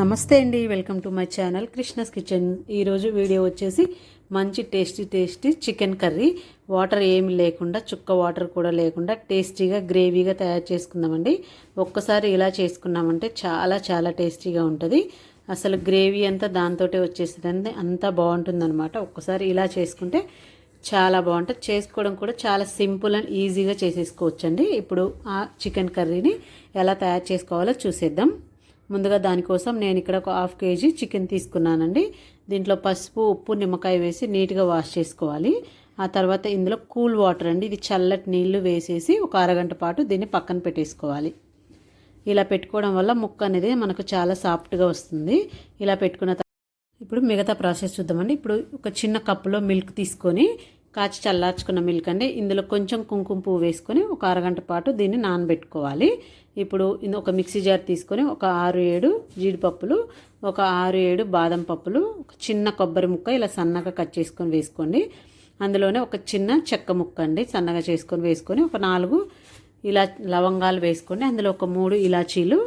నమస్తే అండి welcome to my channel Krishna's kitchen. ఈరోజు వీడియో వచ్చేసి మంచి tasty tasty chicken curry. Water ఏమి లేకుండా చుక్క వాటర్ కూడా లేకుండా టేస్టీగా గ్రేవీగా తయారు చేసుకుందామండి. ఒక్కసారి ఇలా చేసుకున్నామంటే చాలా చాలా టేస్టీగా ఉంటుంది. అసలు గ్రేవీ అంతా దాంతోటే వచ్చేస్తుంది అంతా బాగుంటుందన్నమాట. ఒక్కసారి ఇలా చేసుకుంటే చాలా బాగుంటుంది. చేసుకోవడం కూడా చాలా సింపుల్ అండ్ ఈజీగా చేసేసుకోవచ్చండి. ఇప్పుడు ఆ చికెన్ కర్రీని ఎలా తయారు చేసుకోవాలో చూసేద్దాం. ముందుగా దానికోసం నేను ఇక్కడ ఒక హాఫ్ కేజీ చికెన్ తీసుకున్నానండి. దీంట్లో పసుపు ఉప్పు నిమ్మకాయ వేసి నీట్గా వాష్ చేసుకోవాలి. ఆ తర్వాత ఇందులో కూల్ వాటర్ అండి. ఇది చల్లటి నీళ్ళు వేసేసి ఒక అరగంట పాటు దీన్ని పక్కన పెట్టేసుకోవాలి. ఇలా పెట్టుకోవడం వల్ల ముక్క అనేది మనకు చాలా సాఫ్ట్గా వస్తుంది. ఇలా పెట్టుకున్న ఇప్పుడు మిగతా ప్రాసెస్ చూద్దామండి. ఇప్పుడు ఒక చిన్న కప్పులో మిల్క్ తీసుకొని కాచి చల్లార్చుకున్న మిల్క్ అండి. ఇందులో కొంచెం కుంకుమ పువ్వు వేసుకొని ఒక అరగంట పాటు దీన్ని నానబెట్టుకోవాలి. ఇప్పుడు ఒక మిక్సీ జార్ తీసుకొని ఒక ఆరు ఏడు జీడిపప్పులు ఒక ఆరు ఏడు బాదం పప్పులు ఒక చిన్న కొబ్బరి ముక్క ఇలా సన్నగా కట్ చేసుకొని వేసుకోండి. అందులోనే ఒక చిన్న చెక్క ముక్క అండి సన్నగా చేసుకొని వేసుకొని ఒక నాలుగు ఇలా లవంగాలు వేసుకోండి. అందులో ఒక మూడు ఇలాచీలు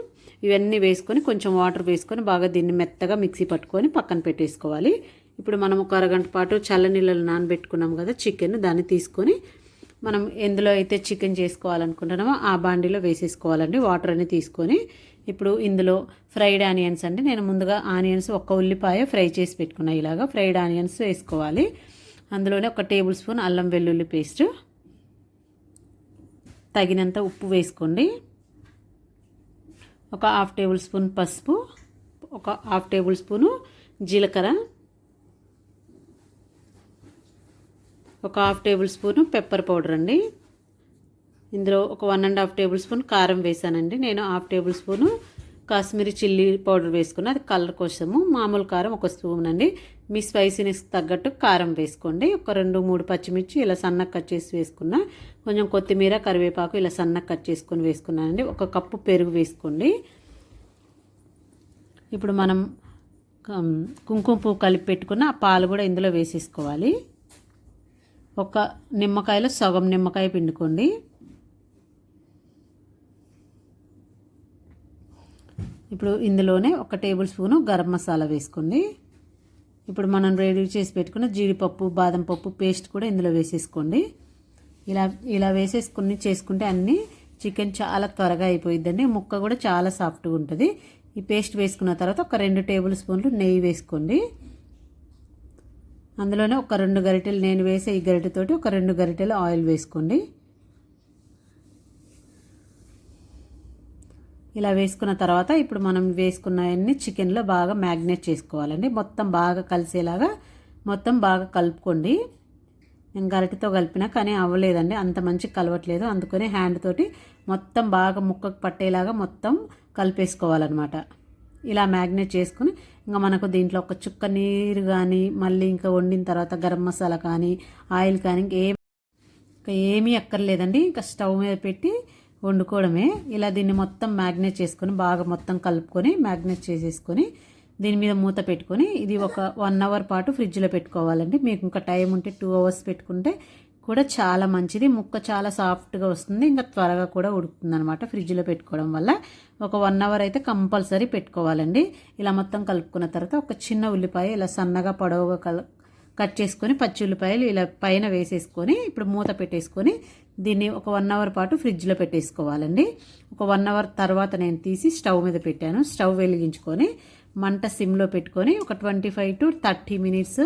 ఇవన్నీ వేసుకొని కొంచెం వాటర్ వేసుకొని బాగా దీన్ని మెత్తగా మిక్సీ పట్టుకొని పక్కన పెట్టేసుకోవాలి. ఇప్పుడు మనం ఒక అరగంట పాటు చల్లనీళ్ళలో నానబెట్టుకున్నాం కదా చికెన్ దాన్ని తీసుకొని మనం ఎందులో అయితే చికెన్ చేసుకోవాలనుకుంటున్నామో ఆ బాండీలో వేసేసుకోవాలండి. వాటర్ అని తీసుకొని ఇప్పుడు ఇందులో ఫ్రైడ్ ఆనియన్స్ అండి. నేను ముందుగా ఆనియన్స్ ఒక్క ఉల్లిపాయ ఫ్రై చేసి పెట్టుకున్నా. ఇలాగా ఫ్రైడ్ ఆనియన్స్ వేసుకోవాలి. అందులోనే ఒక టేబుల్ స్పూన్ అల్లం వెల్లుల్లి పేస్ట్. తగినంత ఉప్పు వేసుకోండి. ఒక హాఫ్ టేబుల్ స్పూన్ పసుపు. ఒక హాఫ్ టేబుల్ స్పూను జీలకర్ర. ఒక half tablespoon pepper powder అండి. ఇందులో ఒక one and half tablespoon కారం వేసానండి. నేను half tablespoon Kashmiri chilli powder వేసుకున్న అది కలర్ కోసము. మామూలు కారం ఒక స్పూన్ అండి. మీ స్పైసీనెస్ తగ్గట్టు కారం వేసుకోండి. ఒక రెండు మూడు పచ్చిమిర్చి ఇలా సన్నగా కట్ చేసి వేసుకున్న కొంచెం కొత్తిమీర కరివేపాకు ఇలా సన్నగా కట్ చేసుకొని వేసుకున్నానండి. ఒక కప్పు పెరుగు వేసుకోండి. ఇప్పుడు మనం కుంకుమ పువ్వు కలిపి పెట్టుకున్న ఆ పాలు కూడా ఇందులో వేసేసుకోవాలి. ఒక నిమ్మకాయలో సగం నిమ్మకాయ పిండుకోండి. ఇప్పుడు ఇందులోనే ఒక టేబుల్ స్పూను గరం మసాలా వేసుకోండి. ఇప్పుడు మనం రెడీ చేసి పెట్టుకున్న జీడిపప్పు బాదం పప్పు పేస్ట్ కూడా ఇందులో వేసేసుకోండి. ఇలా ఇలా వేసేసుకుని చేసుకుంటే అన్నీ చికెన్ చాలా త్వరగా అయిపోయిద్దండి. ముక్క కూడా చాలా సాఫ్ట్గా ఉంటుంది. ఈ పేస్ట్ వేసుకున్న తర్వాత ఒక రెండు టేబుల్ స్పూన్లు నెయ్యి వేసుకోండి. అందులోనే ఒక రెండు గరిటెలు నేను వేసే ఈ గరిటెతోటి ఒక రెండు గరిటెలు ఆయిల్ వేసుకోండి. ఇలా వేసుకున్న తర్వాత ఇప్పుడు మనం వేసుకున్నవన్నీ చికెన్లో బాగా మ్యాగ్నేట్ చేసుకోవాలండి. మొత్తం బాగా కలిసేలాగా మొత్తం బాగా కలుపుకోండి. నేను గరిటెతో కలిపినా కానీ అవ్వలేదండి. అంత మంచి కలవట్లేదు. అందుకని హ్యాండ్ తోటి మొత్తం బాగా ముక్కకు పట్టేలాగా మొత్తం కలిపేసుకోవాలన్నమాట. ఇలా మ్యాగ్నేట్ చేసుకుని ఇంకా మనకు దీంట్లో ఒక చుక్క నీరు కానీ మళ్ళీ ఇంకా వండిన తర్వాత గరం మసాలా కానీ ఆయిల్ కానీ ఇంకేం ఇంకా ఏమీ అక్కర్లేదండి. ఇంకా స్టవ్ మీద పెట్టి వండుకోవడమే. ఇలా దీన్ని మొత్తం మ్యాగ్నేట్ చేసుకొని బాగా మొత్తం కలుపుకొని మ్యాగ్నేట్ చేసేసుకొని దీని మీద మూత పెట్టుకొని ఇది ఒక వన్ అవర్ పాటు ఫ్రిడ్జ్లో పెట్టుకోవాలండి. మీకు ఇంకా టైం ఉంటే టూ అవర్స్ పెట్టుకుంటే కూడా చాలా మంచిది. ముక్క చాలా సాఫ్ట్గా వస్తుంది. ఇంకా త్వరగా కూడా ఉడుకుతుంది అనమాట ఫ్రిడ్జ్లో పెట్టుకోవడం వల్ల. ఒక వన్ అవర్ అయితే కంపల్సరీ పెట్టుకోవాలండి. ఇలా మొత్తం కలుపుకున్న తర్వాత ఒక చిన్న ఉల్లిపాయ ఇలా సన్నగా పొడవుగా కల కట్ చేసుకొని పచ్చి ఉల్లిపాయలు ఇలా పైన వేసేసుకొని ఇప్పుడు మూత పెట్టేసుకొని దీన్ని ఒక వన్ అవర్ పాటు ఫ్రిడ్జ్లో పెట్టేసుకోవాలండి. ఒక వన్ అవర్ తర్వాత నేను తీసి స్టవ్ మీద పెట్టాను. స్టవ్ వెలిగించుకొని మంట సిమ్లో పెట్టుకొని ఒక twenty five to thirty minutes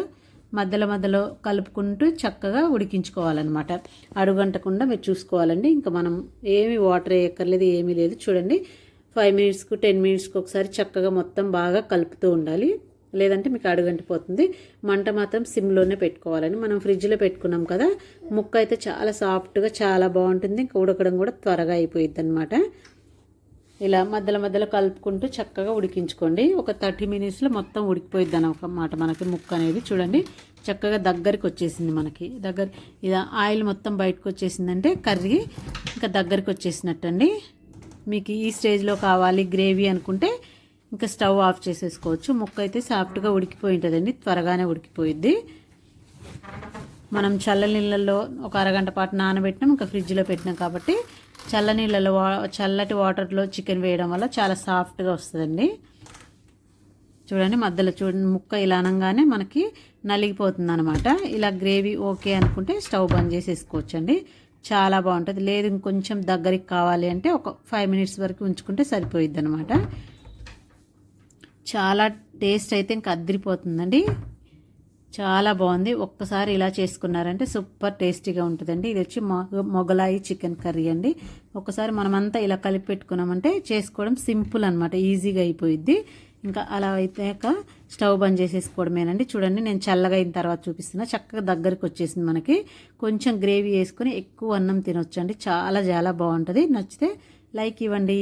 మధ్యలో మధ్యలో కలుపుకుంటూ చక్కగా ఉడికించుకోవాలన్నమాట. అడుగంటకుండా మీరు చూసుకోవాలండి. ఇంకా మనం ఏమి వాటర్ వేయక్కర్లేదు ఏమీ లేదు. చూడండి ఫైవ్ మినిట్స్కు టెన్ మినిట్స్కి ఒకసారి చక్కగా మొత్తం బాగా కలుపుతూ ఉండాలి. లేదంటే మీకు అడుగంటిపోతుంది. మంట మాత్రం సిమ్లోనే పెట్టుకోవాలని మనం ఫ్రిడ్జ్లో పెట్టుకున్నాం కదా ముక్క అయితే చాలా సాఫ్ట్గా చాలా బాగుంటుంది. ఇంకా ఉడకడం కూడా త్వరగా అయిపోయిద్ది అనమాట ఇలా మధ్యలో మధ్యలో కలుపుకుంటూ చక్కగా ఉడికించుకోండి. ఒక థర్టీ మినిట్స్లో మొత్తం ఉడికిపోయిద్ది అన్నమాట మనకి ముక్క అనేది చూడండి. చక్కగా దగ్గరికి వచ్చేసింది మనకి. దగ్గర ఇలా ఆయిల్ మొత్తం బయటకు వచ్చేసిందంటే కర్రీ ఇంకా దగ్గరికి వచ్చేసినట్టండి. మీకు ఈ స్టేజ్లో కావాలి గ్రేవీ అనుకుంటే ఇంకా స్టవ్ ఆఫ్ చేసేసుకోవచ్చు. ముక్క అయితే సాఫ్ట్గా ఉడికిపోయి ఉంటుందండి త్వరగానే ఉడికిపోయిద్ది. మనం చల్ల నీళ్ళల్లో ఒక అరగంట పాటు నానబెట్టినాం ఇంకా ఫ్రిడ్జ్లో పెట్టినాం కాబట్టి చల్ల నీళ్ళలో వా- చల్లటి వాటర్లో చికెన్ వేయడం వల్ల చాలా సాఫ్ట్గా వస్తుందండి. చూడండి మధ్యలో చూడండి ముక్క ఇలా అనగానే మనకి నలిగిపోతుంది అనమాట ఇలా గ్రేవీ ఓకే అనుకుంటే స్టవ్ బంద్ చేసేసుకోవచ్చండి. చాలా బాగుంటుంది. లేదు ఇంకొంచెం దగ్గరికి కావాలి అంటే ఒక ఫైవ్ మినిట్స్ వరకు ఉంచుకుంటే సరిపోయిద్ది అనమాట చాలా టేస్ట్ అయితే ఇంకా అద్దరిపోతుందండి. చాలా బాగుంది. ఒక్కసారి ఇలా చేసుకున్నారంటే సూపర్ టేస్టీగా ఉంటుందండి. ఇది వచ్చి మొగలాయి చికెన్ కర్రీ అండి. ఒకసారి మనమంతా ఇలా కలిపి పెట్టుకున్నామంటే చేసుకోవడం సింపుల్ అనమాట ఈజీగా అయిపోయిద్ది. ఇంకా అలా అయిపోయాక స్టవ్ బంద్ చేసేసుకోవడమేనండి. చూడండి నేను చల్లగా అయిన తర్వాత చూపిస్తున్నా. చక్కగా దగ్గరికి వచ్చేసింది మనకి. కొంచెం గ్రేవీ వేసుకొని ఎక్కువ అన్నం తినొచ్చండి. చాలా చాలా బాగుంటుంది. నచ్చితే లైక్ ఇవ్వండి.